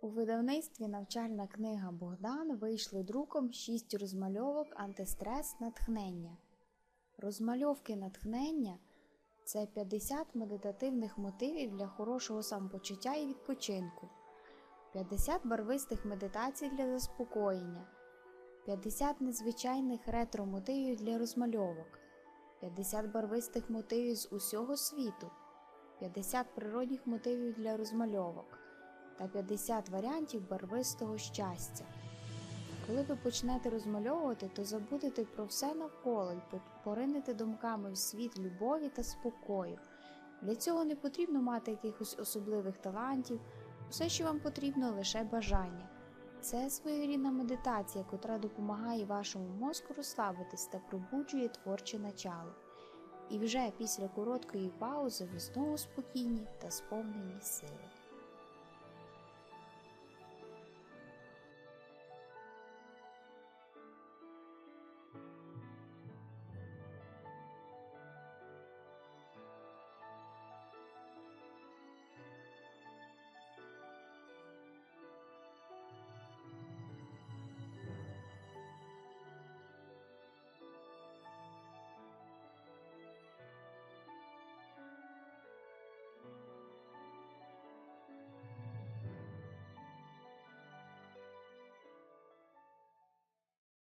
У видавництві навчальна книга Богдан вийшли друком 6 розмальовок антистрес. Натхнення. Розмальовки натхнення це 50 медитативних мотивів для хорошого самопочуття і відпочинку, 50 барвистих медитацій для заспокоєння, 50 незвичайних ретро-мотивів для розмальовок, 50 барвистих мотивів з усього світу, 50 природних мотивів для розмальовок та 50 варіантів барвистого щастя. Коли ви почнете розмальовувати, то забудете про все навколо і поринете думками в світ любові та спокою. Для цього не потрібно мати якихось особливих талантів, все, що вам потрібно, лише бажання. Це своєрідна медитація, котра допомагає вашому мозку розслабитись та пробуджує творче начало. І вже після короткої паузи ви знову спокійні та сповнені сили.